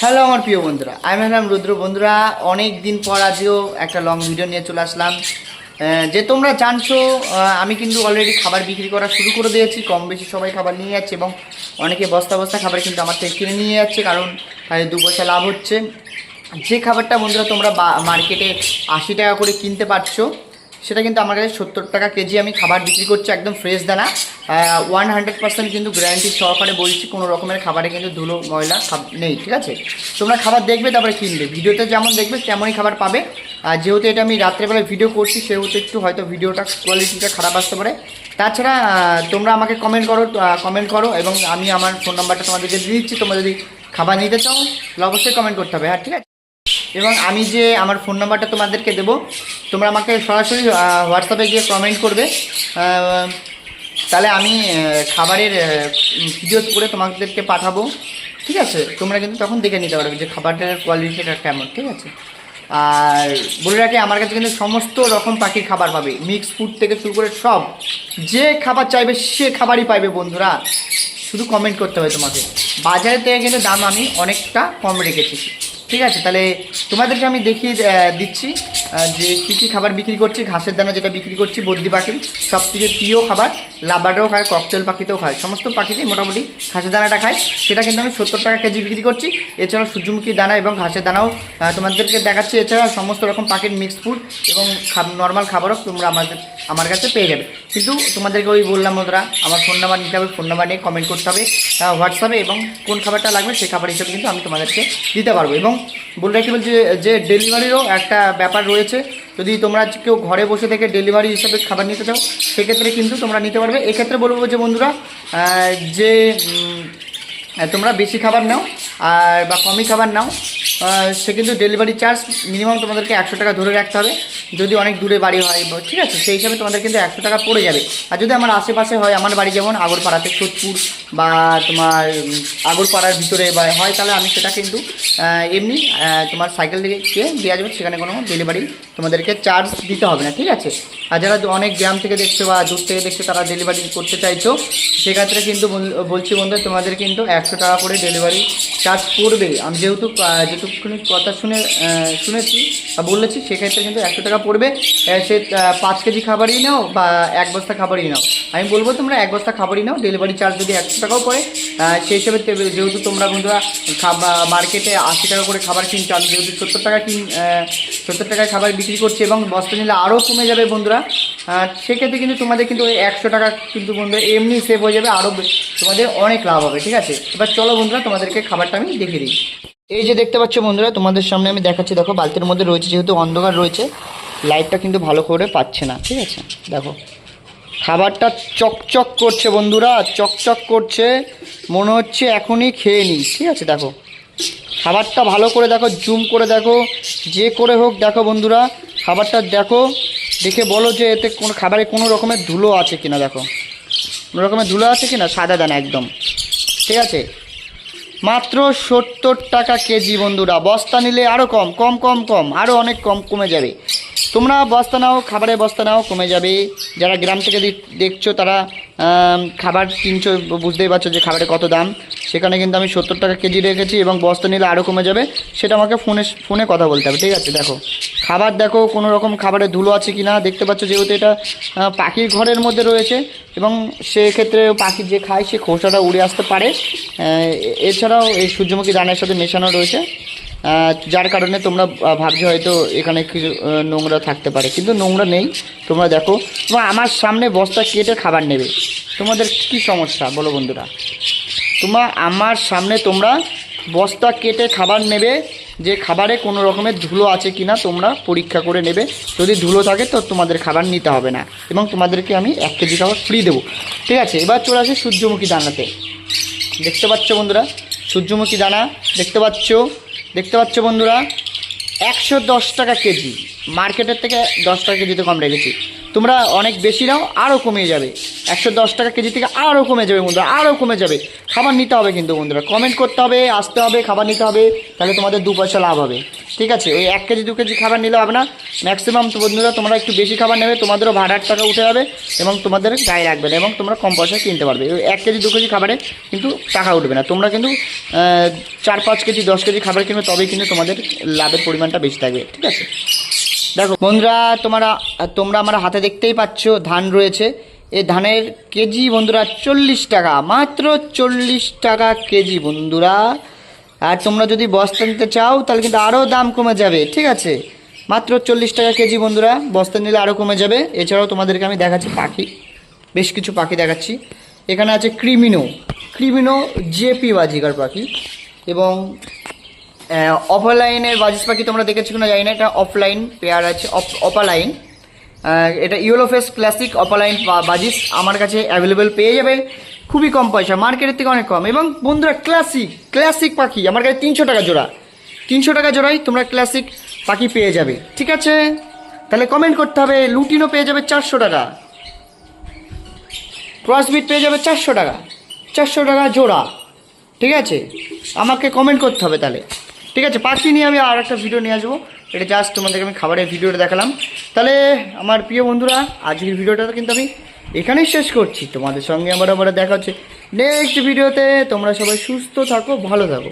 Hello আমার প্রিয় বন্ধুরা। আমি হলাম রুদ্র বন্ধুরা অনেক দিন পর আজও একটা লং ভিডিও নিয়ে চলে আসলাম। যে তোমরা জানছো আমি কিন্তু অলরেডি খাবার বিক্রি করা শুরু করে দিয়েছি। কম বেশি সবাই খাবার নিয়ে যাচ্ছে এবং অনেকে বস্তা বস্তা খাবার কিন্তু আমার থেকে কিনে নিয়ে যাচ্ছে কারণ দু পয়সা লাভ হচ্ছে। যে খাবারটা বন্ধুরা তোমরা মার্কেটে আশি টাকা করে কিনতে পারছ সেটা কিন্তু আমার কাছে সত্তর টাকা কেজি আমি খাবার বিক্রি করছি, একদম ফ্রেশ দানা। ওয়ান হান্ড্রেড পার্সেন্ট কিন্তু গ্যারান্টি সহকারে বলছি, কোনো রকমের খাবারে কিন্তু ধুলো, ময়লা নেই, ঠিক আছে? তোমরা খাবার দেখবে, তারপরে কিনবে। ভিডিওতে যেমন দেখবে, তেমনই খাবার পাবে। আর যেহেতু এটা আমি রাত্রেবেলায় ভিডিও করছি, সেহেতু একটু হয়তো ভিডিওটা কোয়ালিটিটা খারাপ আসতে পারে। তাছাড়া তোমরা আমাকে কমেন্ট করো কমেন্ট করো, এবং আমি আমার ফোন নাম্বারটা তোমাদেরকে দিয়ে দিচ্ছি। তোমরা যদি খাবার নিতে চাও, তাহলে অবশ্যই কমেন্ট করতে হবে হ্যাঁ ঠিক আছে? এবং আমি যে আমার ফোন নাম্বারটা তোমাদেরকে দেবো, তোমরা আমাকে সরাসরি হোয়াটসঅ্যাপে গিয়ে কমেন্ট করবে। তাহলে আমি খাবারের ভিডিও করে তোমাদেরকে পাঠাবো। ঠিক আছে? তোমরা কিন্তু তখন দেখে নিতে পারবে যে খাবারটার কোয়ালিটিটা কেমন, ঠিক আছে? আর বলে রাখি, আমার কাছে কিন্তু সমস্ত রকম পাখির খাবার পাবে। মিক্স ফুড থেকে শুরু করে সব, যে খাবার চাইবে সে খাবারই পাইবে বন্ধুরা। শুধু কমেন্ট করতে হবে তোমাকে। বাজারের থেকে কিন্তু দাম আমি অনেকটা কম রেখেছি। ঠিক আছে তাহলে তোমাদেরকে আমি দেখিয়ে দিচ্ছি। যে কী কী খাবার বিক্রি করছি, ঘাসের দানা যেটা বিক্রি করছি, বদ্রি পাখির সব থেকে প্রিয় খাবার লাবারটাও খায়, ককটেল পাখিতেও খায়, সমস্ত পাখিতেই মোটামুটি ঘাসের দানাটা খায়। সেটা কিন্তু আমি সত্তর টাকা কেজি বিক্রি করছি। এছাড়াও সূর্যমুখী দানা এবং ঘাসের দানাও তোমাদেরকে দেখাচ্ছি। এছাড়া সমস্ত রকম পাখির মিক্সড ফুড এবং নর্মাল খাবারও তোমরা আমাদের আমার কাছে পেয়ে যাবে। কিন্তু তোমাদেরকে ওই বললাম ওরা আমার ফোন নাম্বার নিতে হবে ফোন নাম্বার নিয়ে কমেন্ট করতে হবে হোয়াটসঅ্যাপে এবং কোন খাবারটা লাগবে সেই খাবার হিসেবে কিন্তু আমি তোমাদেরকে দিতে পারব। এবং বলে রাখি বলছি যে ডেলিভারিরও একটা ব্যাপার রয়েছে যদি তোমরা কেউ ঘরে বসে থেকে ডেলিভারি হিসাবে খাবার নিতে চাও, সেক্ষেত্রে কিন্তু তোমরা নিতে পারবে। এক্ষেত্রে বলব যে বন্ধুরা যে তোমরা বেশি খাবার নাও, আর বা কমই খাবার নাও সে কিন্তু ডেলিভারি চার্জ মিনিমাম তোমাদেরকে একশো টাকা ধরে রাখতে হবে। যদি অনেক দূরে বাড়ি হয় ঠিক আছে? সেই হিসাবে তোমাদের কিন্তু একশো টাকা পড়ে যাবে। আর যদি আমার আশেপাশে হয়, আমার বাড়ি যেমন আগরপাড়াতে সোদপুর বা তোমার আগরপাড়ার ভিতরে বা হয়, তাহলে আমি সেটা কিন্তু এমনি তোমার সাইকেল থেকে দেওয়া যাবে সেখানে কোনো ডেলিভারি তোমাদেরকে চার্জ দিতে হবে না, ঠিক আছে? আর যারা অনেক গ্রাম থেকে দেখছ বা দূর থেকে দেখছ, তারা ডেলিভারি করতে চাইছো, সেক্ষেত্রে কিন্তু বলছি বন্ধু তোমাদের কিন্তু একশো টাকা করে ডেলিভারি চার্জ পড়বে আমি যেহেতু যেটুকুনি কথা শুনে শুনেছি বা বলেছি, সেক্ষেত্রে কিন্তু একশো টাকা পড়বে। সে পাঁচ কেজি খাবারই নাও বা এক বস্তা খাবারই নাও। আমি বলব তোমরা এক বস্তা খাবারই নাও ডেলিভারি চার্জ যদি একশো টাকাও পড়ে সেই হিসেবে যেহেতু তোমরা বন্ধুরা মার্কেটে আশি টাকা করে খাবার কিনছো, আমি যেহেতু সত্তর টাকা কিন সত্তর টাকায় খাবার বিক্রি করছি এবং বস্তা নিলে আরও কমে যাবে বন্ধুরা। সেক্ষেত্রে কিন্তু তোমাদের কিন্তু ওই একশো টাকা কিন্তু বন্ধুরা, এমনি সেভ হয়ে যাবে আরও তোমাদের অনেক লাভ হবে, ঠিক আছে? এবার চলো বন্ধুরা, তোমাদেরকে খাবারটা আমি দেখিয়ে দিই। এই যে দেখতে পাচ্ছ বন্ধুরা, তোমাদের সামনে আমি দেখাচ্ছি, দেখো, বালতির মধ্যে রয়েছে, যেহেতু অন্ধকার রয়েছে, লাইটটা কিন্তু ভালো করে পাচ্ছে না, ঠিক আছে? দেখো, খাবারটা চকচক করছে বন্ধুরা, চকচক করছে, মনে হচ্ছে এখনই খেয়ে নিই, ঠিক আছে? দেখো খাবারটা ভালো করে দেখো, জুম করে দেখো, যে করে হোক দেখো বন্ধুরা, খাবারটা দেখো, দেখে বলো যে এতে কোনো খাবারে কোনো রকমের ধুলো আছে কিনা দেখো। কোনো রকমের ধুলো আছে কিনা? সাদা দানা একদম। ঠিক আছে? মাত্র সত্তর টাকা কেজি বন্ধুরা, বস্তা নিলে আরও কম কম কম কম আরও অনেক কম, কমে যাবে। তোমরা বস্তা নাও খাবারের বস্তা নাও, কমে যাবে। যারা গ্রাম থেকে দেখ- দেখছ তারা খাবার কিনছো, বুঝতেই পারছ যে খাবারের কত দাম। সেখানে কিন্তু আমি সত্তর টাকা কেজি রেখেছি এবং বস্তা নিলে আরও কমে যাবে, সেটা আমাকে ফোনে ফোনে কথা বলতে হবে, ঠিক আছে? দেখো, খাবার দেখো, কোনো রকম খাবারের ধুলো আছে কি না দেখতে পাচ্ছ যেহেতু এটা পাখির ঘরের মধ্যে রয়েছে এবং সেক্ষেত্রে পাখি যে খায় সে খোসাটা উড়ে আসতে পারে। এছাড়াও এই সূর্যমুখী দানের সাথে মেশানো রয়েছে। যার কারণে তোমরা ভাবছ হয়তো এখানে কিছু নোংরা থাকতে পারে, কিন্তু নোংরা নেই। তোমরা দেখো আমার সামনে বস্তা কেটে খাবার নেবে। তোমাদের কি সমস্যা? বলো বন্ধুরা। তোমার আমার সামনে তোমরা বস্তা কেটে খাবার নেবে, যে খাবারে কোনো রকমের ধুলো আছে কি না তোমরা পরীক্ষা করে নেবে। যদি ধুলো থাকে তো তোমাদের খাবার নিতে হবে না, এবং তোমাদেরকে আমি এক কেজি খাবার ফ্রি দেবো। ঠিক আছে, এবার চলে আসে সূর্যমুখী দানাতে দেখতে পাচ্ছ বন্ধুরা, সূর্যমুখী দানা দেখতে পাচ্ছ? দেখতে পাচ্ছ বন্ধুরা, একশো দশ টাকা কেজি। মার্কেটের থেকে দশ টাকা কেজিতে কম রেখেছি। তোমরা অনেক বেশি নাও আরও কমিয়ে যাবে। একশো দশ টাকা কেজি থেকে আরও কমে যাবে বন্ধুরা আরও কমে যাবে। খাবার নিতে হবে কিন্তু বন্ধুরা কমেন্ট করতে হবে, আসতে হবে, খাবার নিতে হবে, তাহলে তোমাদের দু পয়সা লাভ হবে। ঠিক আছে? ওই এক কেজি, দু কেজি খাবার নিলে হবে না। ম্যাক্সিমাম বন্ধুরা, তোমরা একটু বেশি খাবার নেবে, তোমাদেরও ভাড়ার টাকা উঠে যাবে এবং তোমাদের গায়ে রাখবে না এবং তোমরা কম পয়সায় কিনতে পারবে। ওই এক কেজি, দু কেজি খাবারে কিন্তু টাকা উঠবে না। তোমরা কিন্তু চার পাঁচ কেজি, দশ কেজি খাবার কিনবে, তবেই কিন্তু তোমাদের লাভের পরিমাণটা বেশি থাকবে। ঠিক আছে? দেখো, বন্ধুরা, তোমরা তোমরা আমার হাতে দেখতেই পাচ্ছ, ধান রয়েছে। এ ধানের কেজি, বন্ধুরা, চল্লিশ টাকা, মাত্র চল্লিশ টাকা কেজি, বন্ধুরা। আর তোমরা যদি বস্তা নিতে চাও, তাহলে কিন্তু আরও দাম কমে যাবে, ঠিক আছে? মাত্র চল্লিশ টাকা কেজি, বন্ধুরা, বস্তা নিলে আরও কমে যাবে। এছাড়াও তোমাদেরকে আমি দেখাচ্ছি পাখি, বেশ কিছু পাখি দেখাচ্ছি। এখানে আছে ক্রিমিনো ক্রিমিনো জেপি বাজিকার পাখি এবং অফলাইনের বাজিস পাখি তোমরা দেখেছ কিনা জানি না, এটা অফলাইন পেয়ার আছে অপালাইন এটা yellow face classic opaline budgies আমার কাছে অ্যাভেলেবেল পেয়ে যাবে। খুবই কম পয়সা মার্কেটের থেকে অনেক কম। এবং বন্ধুরা ক্লাসিক ক্লাসিক পাখি, আমার কাছে তিনশো টাকা জোড়া। তিনশো টাকা জোড়াই তোমরা ক্লাসিক পাখি পেয়ে যাবে, ঠিক আছে? তাহলে কমেন্ট করতে হবে লুটিনও পেয়ে যাবে চারশো টাকা। ক্রসবিট পেয়ে যাবে চারশো টাকা। চারশো টাকা জোড়া, ঠিক আছে? আমাকে কমেন্ট করতে হবে তাহলে। ঠিক আছে, পাখি নিয়ে আমি আর একটা ভিডিও নিয়ে আসব। এটা জাস্ট তোমাদেরকে আমি খাবারের ভিডিওটা দেখালাম। তাহলে আমার প্রিয় বন্ধুরা, আজকের ভিডিওটা কিন্তু আমি এখানেই শেষ করছি। তোমাদের সঙ্গে আমার আবার দেখা হচ্ছে। নেক্সট ভিডিওতে তোমরা সবাই সুস্থ থাকো, ভালো থাকো।